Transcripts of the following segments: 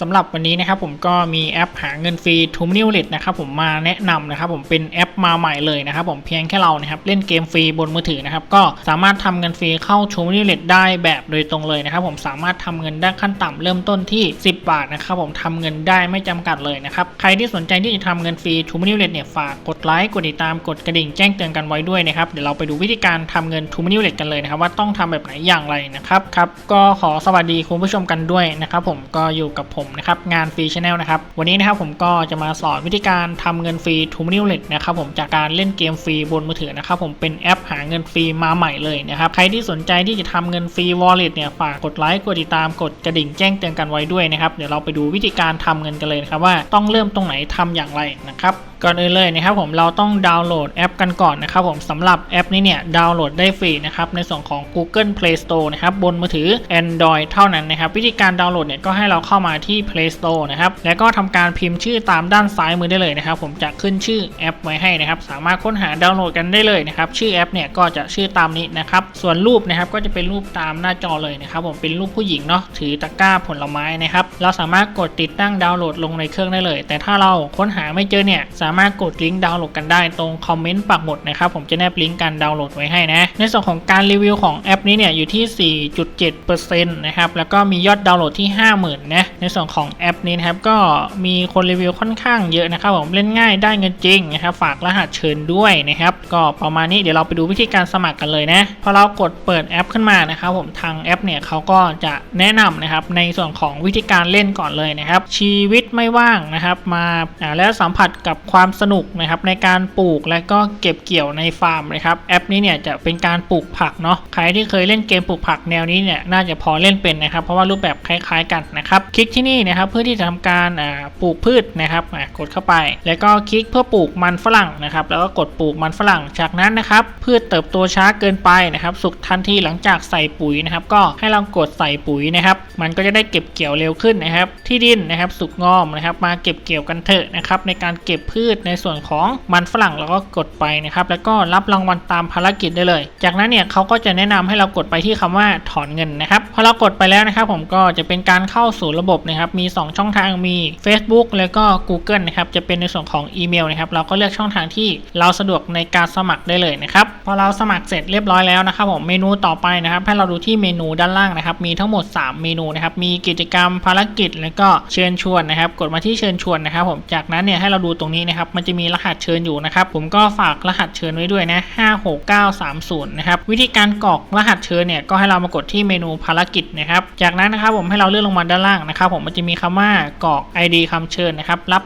สำหรับวันนี้นะครับผมก็มีแอปหาเงินฟรี t ูมินิวเลตนะครับผมมาแนะนำนะครับผมเป็นแอปมาใหม่เลยนะครับผมเพียงแค่เรานะครับเล่นเกมฟรีบนมือถือนะครับก็สามารถทำเงินฟรีเข้า t ูมินิวเลตได้แบบโดยตรงเลยนะครับผมสามารถทำเงินได้ขั้นต่ำเริ่มต้นที่ 10 บาทนะครับผมทำเงินได้ไม่จำกัดเลยนะครับใครที่สนใจที่จะทำเงินฟรี t ูมินิวเลตเนี่ยฝากกดไลค์กดติดตามกดกระดิ่งแจ้งเตือนกันไว้ด้วยนะครับเดี๋ยวเราไปดูวิธีการทำเงิน t ูมินิวเลตกันเลยนะครับว่าต้องทำแบบไหนอย่างไรนะครับครับก็ขอสวัสดีคุณผู้ชมกันด้วยนะครับผมก็อยู่กับผมนะครับงานฟรีชแนลนะครับวันนี้นะครับผมก็จะมาสอนวิธีการทำเงินฟรีทูมินิวเลตนะครับผมจากการเล่นเกมฟรีบนมือถือนะครับผมเป็นแอปหาเงินฟรีมาใหม่เลยนะครับใครที่สนใจที่จะทำเงินฟรีวอลเล็ตเนี่ยฝากกดไลค์กดติดตามกดกระดิ่งแจ้งเตือนกันไว้ด้วยนะครับเดี๋ยวเราไปดูวิธีการทำเงินกันเลยนะครับว่าต้องเริ่มตรงไหนทำอย่างไรนะครับ ก่อนอื่นเลยนะครับผมเราต้องดาวน์โหลดแอปกันก่อนนะครับผมสำหรับแอปนี้เนี่ยดาวน์โหลดได้ฟรีนะครับในส่วนของ Google Play Store นะครับบนมือถือ Android เท่านั้นนะครับวิธีการดาวน์โหลดเนี่ยก็ให้เราเข้ามาที่ Play Store นะครับแล้วก็ทำการพิมพ์ชื่อตามด้านซ้ายมือได้เลยนะครับผมจะขึ้นชื่อแอปไว้ให้นะครับสามารถค้นหาดาวน์โหลดกันได้เลยนะครับชื่อแอปเนี่ยก็จะชื่อตามนี้นะครับส่วนรูปนะครับก็จะเป็นรูปตามหน้าจอเลยนะครับผมเป็นรูปผู้หญิงเนาะถือตะกร้าผลไม้นะครับเราสามารถกดติดตั้งดาวน์โหลดลงในเครื่องได้เลย แต่ถ้าเราค้นหาไม่เจอเนี่ยสาามารถกดลิงก์ดาวน์โหลดกันได้ตรงคอมเมนต์ปักหมุดนะครับผมจะแนบลิงก์การดาวน์โหลดไว้ให้นะ ในส่วนของการรีวิวของแอปนี้เนี่ยอยู่ที่ 4.7%นะครับแล้วก็มียอดดาวน์โหลดที่ 50,000นะในส่วนของแอปนี้นะครับก็มีคนรีวิวค่อนข้างเยอะนะครับผมเล่นง่ายได้เงินจริงนะครับฝากรหัสเชิญด้วยนะครับก็ประมาณนี้เดี๋ยวเราไปดูวิธีการสมัครกันเลยนะพอเรากดเปิดแอปขึ้นมานะครับผมทางแอปเนี่ยเขาก็จะแนะนำนะครับในส่วนของวิธีการเล่นก่อนเลยนะครับชีวิตไม่ว่างนะครับมาแล้วสัมผัสกับความความสนุกนะครับในการปลูกและก็เก็บเกี่ยวในฟาร์มนะครับแอปนี้เนี่ยจะเป็นการปลูกผักเนาะใครที่เคยเล่นเกมปลูกผักแนวนี้เนี่ยน่าจะพอเล่นเป็นนะครับเพราะว่ารูปแบบคล้ายๆกันนะครับคลิกที่นี่นะครับเพื่อที่จะทำการปลูกพืชนะครับกดเข้าไป แล้วก็คลิกเพื่อปลูกมันฝรั่งนะครับแล้วก็กดปลูกมันฝรั่งจากนั้นนะครับพืชเติบโตช้าเกินไปนะครับสุกทันทีหลังจากใส่ปุ๋ยนะครับก็ให้เรากดใส่ปุ๋ยนะครับมันก็จะได้เก็บเกี่ยวเร็วขึ้นนะครับ ที่ดินนะครับสุกงอมนะครับ มาเก็บเกี่ยวกันเถอะนะครับ ในการเก็บพืชในส่วนของมันฝรั่งเราก็กดไปนะครับ แล้วก็รับรางวัลตามภารกิจได้เลย จากนั้นเนี่ยเขาก็จะแนะนำให้เรากดไปที่คำว่าถอนเงินนะครับพอเรากดไปแล้วนะครับ ผมก็จะเป็นการเข้าสู่ระบบนะครับ มี 2 ช่องทางมี Facebook แล้วก็ Google นะครับจะเป็นในส่วนของอีเมลนะครับเราก็เลือกช่องทางที่เราสะดวกในการสมัครได้เลยนะครับพอเราสมัครเสร็จเรียบร้อยแล้วนะครับผมเมนูต่อไปนะครับให้เราดูที่เมนูด้านล่างนะครับ มีทั้งหมด 3 เมนูนะครับมีกิจกรรมภารกิจ แล้วก็เชิญชวนนะครับ กดมาที่เชิญชวนนะครับผมจากนั้นเนี่ยให้เราดูตรงนี้นะครับมันจะมีรหัสเชิญอยู่นะครับผมก็ฝากรหัสเชิญไว้ด้วยนะ56930นะครับวิธีการกรอกรหัสเชิญเนี่ยก็ให้เรามากดที่เมนูภารกิจนะครับจากนั้นนะครับผมให้เราเลื่อนลงมาด้านล่างนะครับผมมันจะมีคำว่ากรอก ID คำเชิญนะครับรับ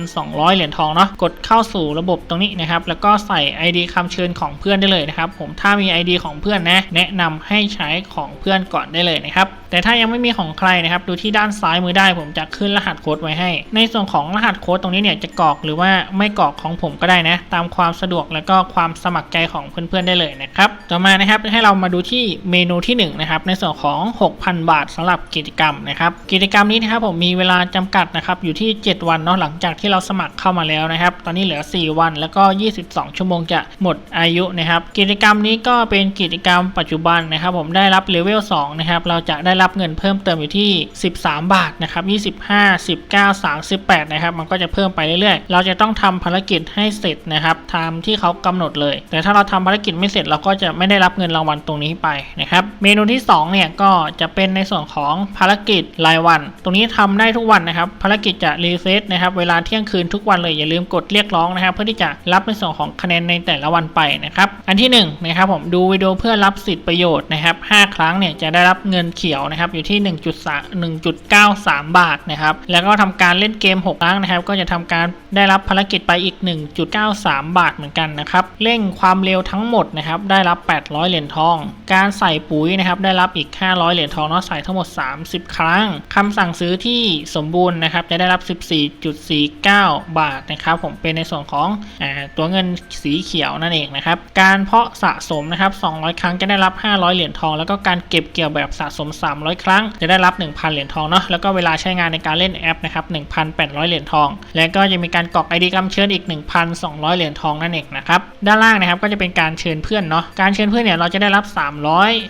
1,200 เหรียญทองเนาะกดเข้าสู่ระบบตรงนี้นะครับแล้วก็ใส่ ID คำเชิญของเพื่อนได้เลยนะครับผมถ้ามี ID ของเพื่อนนะแนะนำให้ใช้ของเพื่อนก่อนได้เลยนะครับ แต่ถ้ายังไม่มีของใครนะครับดูที่ด้านซ้ายมือได้ผมจะขึ้นรหัสโค้ดไว้ให้ ในส่วนของรหัสโค้ดตรงนี้เนี่ยจะกรอกหรือว่าไม่กรอกของผมก็ได้นะตามความสะดวกแล้วก็ความสมัครใจของเพื่อนๆได้เลยนะครับต่อมานะครับให้เรามาดูที่เมนูที่1นะครับในส่วนของ 6,000 บาทสำหรับกิจกรรมนะครับกิจกรรมนี้นะครับผมมีเวลาจำกัดนะครับอยู่ที่ 7 วันเนาะหลังจากที่เราสมัครเข้ามาแล้วนะครับ ตอนนี้เหลือ 4 วันแล้วก็ 22 ชั่วโมงจะหมดอายุนะครับกิจกรรมนี้ก็เป็นกิจกรรมปัจจุบันนะครับ ผมได้รับเลเวล2นะครับเราจะได้รับับเงินเพิ่มเติมอยู่ที่ 13 บาทนะครับ25 19 38นะครับมันก็จะเพิ่มไปเรื่อยๆ เราจะต้องทำภารกิจให้เสร็จนะครับตามที่เขากำหนดเลย แต่ถ้าเราทำภารกิจไม่เสร็จเราก็จะไม่ได้รับเงินรางวัลตรงนี้ไปนะครับเมนูที่2เนี่ยก็จะเป็นในส่วนของภารกิจรายวัน ตรงนี้ทำได้ทุกวันนะครับภารกิจจะรีเซ็ตนะครับเวลาเที่ยงคืนทุกวันเลยอย่าลืมกดเรียกร้องนะครับ เพื่อที่จะรับในส่วนของคะแนนในแต่ละวันไปนะครับอันที่1นงนะครับผมดูวิดีโอเพื่อรับสิทธิประโยชน์นะครับ5ครั้งเนี่ยจะได้รับเงินเขียวนะครับอยู่ที่ 1.93 บาทนะครับแล้วก็ทำการเล่นเกม 6 ครั้งนะครับ ก็จะทำการได้รับภารกิจไปอีก 1.93 บาทเหมือนกันนะครับเร่งความเร็วทั้งหมดนะครับได้รับ 800 เหรียญทอง การใส่ปุ๋ยนะครับได้รับอีก 500 เหรียญทองเนาะใส่ทั้งหมด 30 ครั้งคำสั่งซื้อที่สมบูรณ์นะครับจะได้รับ 14.49 บาทนะครับผมเป็นในส่วนของอตัวเงินสีเขียวนั่นเองนะครับการเพาะสะสมนะครับ200 ครั้งจะได้รับ 500 เหรียญทอง แล้วก็การเก็บเกี่ยวแบบสะสม300 ครั้ง จะได้รับ 1,000 เหรียญทองเนาะแล้วก็เวลาใช้งานในการเล่นแอปนะครับ1,800 เหรียญทอง และก็จะมีการกรอก ID กำเชิญอีก 1,200 เหรียญทองนั่นเองนะครับด้านล่างนะครับก็จะเป็นการเชิญเพื่อนเนาะการเชิญเพื่อนเนี่ยเราจะได้รับ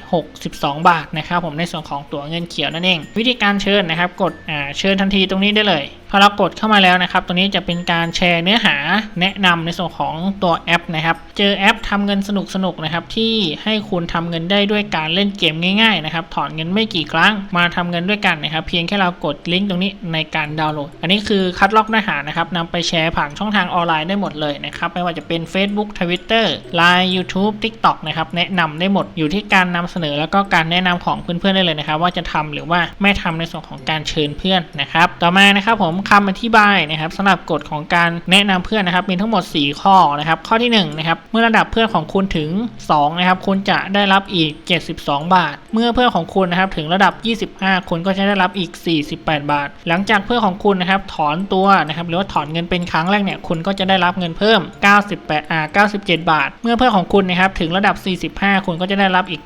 362 บาทนะครับผมในส่วนของตั๋วเงินเขียวนั่นเอง วิธีการเชิญนะครับกดเชิญทันทีตรงนี้ได้เลย อเรากดเข้ามาแล้วนะครับ ตรงนี้จะเป็นการแชร์เนื้อหาแนะนำในส่วนของตัวแอปนะครับ เจอแอปทำเงินสนุกๆนะครับที่ให้คุณทำเงินได้ด้วยการเล่นเกมง่ายๆนะครับ ถอนเงินไม่กี่ครั้งมาทำเงินด้วยกันนะครับ เพียงแค่เรากดลิงก์ตรงนี้ในการดาวน์โหลด อันนี้คือคัดลอกเนื้อหานะครับนำไปแชร์ผ่านช่องทางออนไลน์ได้หมดเลยนะครับ ไม่ว่าจะเป็น Facebook Twitter Line YouTube TikTok นะครับ แนะนำได้หมดอยู่ที่การนำเสนอแล้วก็การแนะนำของเพื่อนๆได้เลยนะครับ ว่าจะทำหรือว่าไม่ทำในส่วนของการเชิญเพื่อนนะครับ ต่อมานะครับผมคำอธิบายนะครับสำหรับกฎของการแนะนำเพื่อนนะครับมีทั้งหมด 4 ข้อนะครับ ข้อที่1นะครับเมื่อระดับเพื่อนของคุณถึง2นะครับคุณจะได้รับอีก 72 บาท เมื่อเพื่อนของคุณนะครับถึงระดับ 25 คุณก็จะได้รับอีก 48 บาท หลังจากเพื่อนของคุณนะครับถอนตัวนะครับหรือว่าถอนเงินเป็นครั้งแรกเนี่ยคุณก็จะได้รับเงินเพิ่ม 98อ่า97 บาท เมื่อเพื่อนของคุณนะครับถึงระดับ 45 คุณก็จะได้รับอีก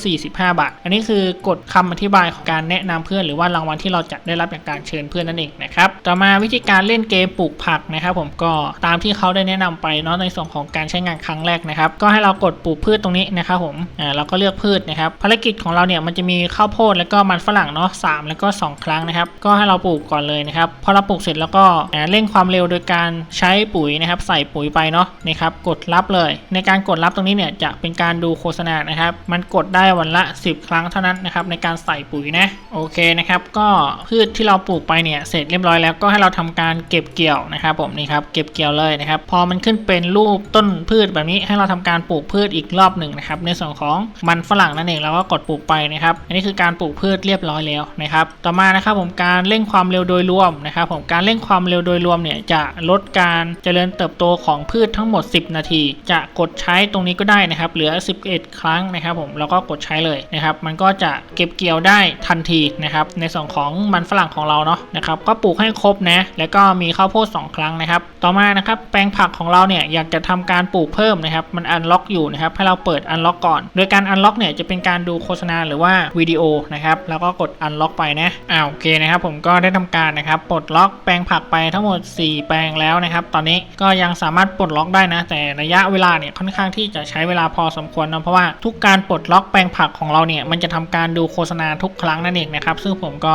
145 บาท อันนี้คือกฎคำอธิบายของการแนะนำเพื่อนหรือว่ารางวัลที่เราจะได้รับจากการเชิญเพื่อนนั่นเองนะครับต่อมาวิธีการเล่นเกมปลูกผักนะครับ ผมก็ตามที่เขาได้แนะนำไปเนาะในส่วนของการใช้งานครั้งแรกนะครับก็ให้เรากดปลูกพืชตรงนี้นะครับผมอ่าเราก็เลือกพืชนะครับภารกิจของเราเนี่ยมันจะมีข้าวโพดแล้วก็มันฝรั่งเนาะสามแล้วก็ 2 ครั้งนะครับ ก็ให้เราปลูกก่อนเลยนะครับพอเราปลูกเสร็จแล้วก็เร่งความเร็วโดยการใช้ปุ๋ยนะครับ ใส่ปุ๋ยไปเนาะนะครับกดรับเลย ในการกดรับตรงนี้เนี่ยจะเป็นการดูโฆษณานะครับ มันกดได้วันละ 10 ครั้งเท่านั้นนะครับในการใส่ปุ๋ยนะโอเคนะครับ ก็พืชที่เราปลูกไปเนี่ยเสร็จเรียบร้อยแล้วก็ให้เราทำการเก็บเกี่ยวนะครับผมนี่ครับเก็บเกี่ยวเลยนะครับ พอมันขึ้นเป็นรูปต้นพืชแบบนี้ให้เราทำการปลูกพืชอีกรอบหนึ่งนะครับในส่วนของมันฝรั่งนั่นเองเราก็กดปลูกไปนะครับ อันนี้คือการปลูกพืชเรียบร้อยแล้วนะครับ ต่อมานะครับผมการเร่งความเร็วโดยรวมนะครับผมการเร่งความเร็วโดยรวมเนี่ยจะลดการเจริญเติบโตของพืชทั้งหมด 10 นาที จะกดใช้ตรงนี้ก็ได้นะครับ เหลือ 11 ครั้งนะครับผมแล้วก็กดใช้เลยนะครับ มันก็จะเก็บเกี่ยวได้ทันทีนะครับในส่วนของมันฝรั่งของเราเนาะนะครับก็ปลูกให้ครบนะแล้วก็มีข้าวโพด2 ครั้งนะครับ ต่อมานะครับแปลงผักของเราเนี่ยอยากจะทำการปลูกเพิ่มนะครับมันอันล็อกอยู่นะครับให้เราเปิดอันล็อกก่อน โดยการอันล็อกเนี่ยจะเป็นการดูโฆษณาหรือว่าวิดีโอนะครับแล้วก็กดอันล็อกไปนะอ่าโอเคนะครับผมก็ได้ทำการนะครับปลดล็อกแปลงผักไปทั้งหมด 4 แปลงแล้วนะครับตอนนี้ก็ยังสามารถปลดล็อกได้นะ แต่ระยะเวลาเนี่ยค่อนข้างที่จะใช้เวลาพอสมควรนะเพราะว่าทุกการปลดล็อกแปลงผักของเราเนี่ยมันจะทำการดูโฆษณาทุกครั้งนั่นเองนะครับซึ่งผมก็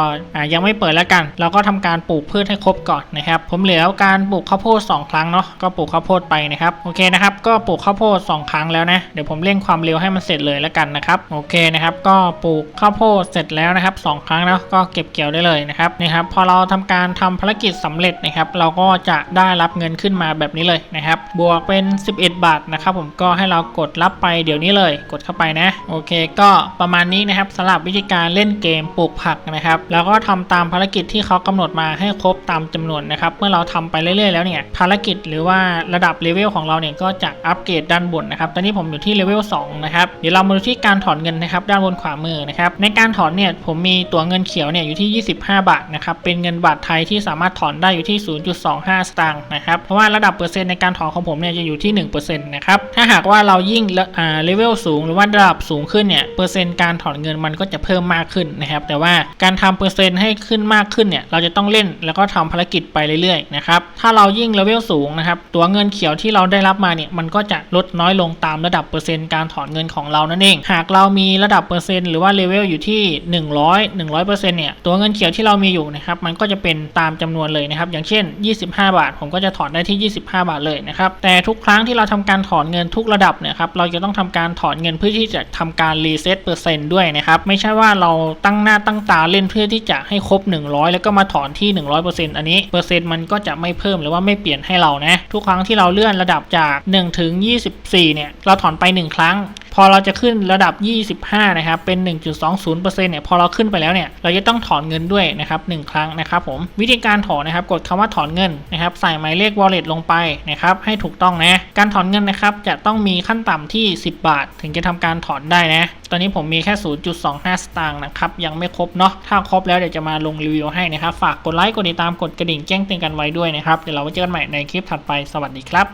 ยังไม่เปิดแล้วกัน เราก็ทำการปลูกพืชให้ครบก่อนนะครับผมเหลือการปลูกข้าวโพด2 ครั้งเนาะก็ปลูกข้าวโพดไปนะครับโอเคนะครับก็ปลูกข้าวโพด2 ครั้งแล้วนะเดี๋ยวผมเร่งความเร็วให้มันเสร็จเลยแล้วกันนะครับโอเคนะครับก็ปลูกข้าวโพดเสร็จแล้วนะครับสองครั้งเนาะก็เก็บเกี่ยวได้เลยนะครับนี่ครับพอเราทำการทำภารกิจสำเร็จนะครับ เราก็จะได้รับเงินขึ้นมาแบบนี้เลยนะครับ บวกเป็น 11 บาทนะครับ ผมก็ให้เรากดรับไปเดี๋ยวนี้เลย กดเข้าไปนะ โอเค ก็ประมาณนี้นะครับสำหรับวิธีการเล่นเกมปลูกผักนะครับ แล้วก็ทำตามภารกิจที่เขากำหนดมาให้ครบตามจำนวนนะครับ เมื่อเราทำไปเรื่อยๆแล้วเนี่ยภารกิจหรือว่าระดับเลเวลของเราเนี่ยก็จะอัปเกรดด้านบนนะครับ ตอนนี้ผมอยู่ที่เลเวล2นะครับ เดี๋ยวเรามาดูที่การถอนเงินนะครับด้านบนขวามือนะครับในการถอนเนี่ยผมมีตัวเงินเขียวเนี่ยอยู่ที่ 25 บาทนะครับเป็นเงินบาทไทยที่สามารถถอนได้อยู่ที่ 0.25 สตางค์นะครับเพราะว่าระดับเปอร์เซ็นต์ในการถอนของผมเนี่ยจะอยู่ที่ 1%นะครับถ้าหากว่าเรายิ่งอ่าเลเวลสูงหรือว่าระดับสูงขึ้นเนี่ยเปอร์เซ็นต์การถอนเงินมันก็จะเพิ่มมากขึ้นนะครับแต่ว่าการทำเปอร์เซ็นต์ให้ขึ้นมากขึ้นเนี่ยเราจะต้องเล่นแล้วก็ทำภารกิจไปเรื่อยๆนะครับถ้าเรายิ่งเลเวลสูงนะครับตัวเงินเขียวที่เราได้รับมาเนี่ยมันก็จะลดน้อยลงตามระดับเปอร์เซ็นต์การถอนเงินของเรานั่นเอง หากเรามีระดับเปอร์เซ็นต์หรือว่าเลเวลอยู่ที่ 100 100%เนี่ยตัวเงินเขียวที่เรามีอยู่นะครับมันก็จะเป็นตามจำนวนเลยนะครับ อย่างเช่น 25 บาท ผมก็จะถอนได้ที่ 25 บาทเลยนะครับแต่ทุกครั้งที่เราทำการถอนเงินทุกระดับเนี่ยครับเราจะต้องทำการถอนเงินเพื่อที่จะทำการรีเซ็ตเปอร์เซ็นต์ด้วยนะครับไม่ใช่ว่าเราตั้งหน้าตั้งตาเล่นเพื่อที่จะให้ครบ 100 แล้วก็มาถอนที่ 100%อันนี้เปอร์เซ็นต์มันก็จะไม่เพิ่มหรือว่าไม่เปลี่ยนให้เรานะทุกครั้งที่เราเลื่อนระดับจาก1ถึง24เนี่ยเราถอนไป 1 ครั้ง พอเราจะขึ้นระดับ 25 นะครับ เป็น 1.20%เนี่ย พอเราขึ้นไปแล้วเนี่ย เราจะต้องถอนเงินด้วยนะครับ1ครั้งนะครับผม วิธีการถอนนะครับ กดคำว่าถอนเงินนะครับ ใส่หมายเลข wallet ลงไปนะครับ ให้ถูกต้องนะ การถอนเงินนะครับ จะต้องมีขั้นต่ำที่ 10 บาท ถึงจะทำการถอนได้นะ ตอนนี้ผมมีแค่ 0.25 สตางค์นะครับ ยังไม่ครบเนาะ ถ้าครบแล้วเดี๋ยวจะมาลงรีวิวให้นะครับ ฝากกดไลค์ กดติดตาม กดกระดิ่งแจ้งเตือนกันไว้ด้วยนะครับ เดี๋ยวเราไว้เจอกันใหม่ในคลิปถัดไป สวัสดีครับ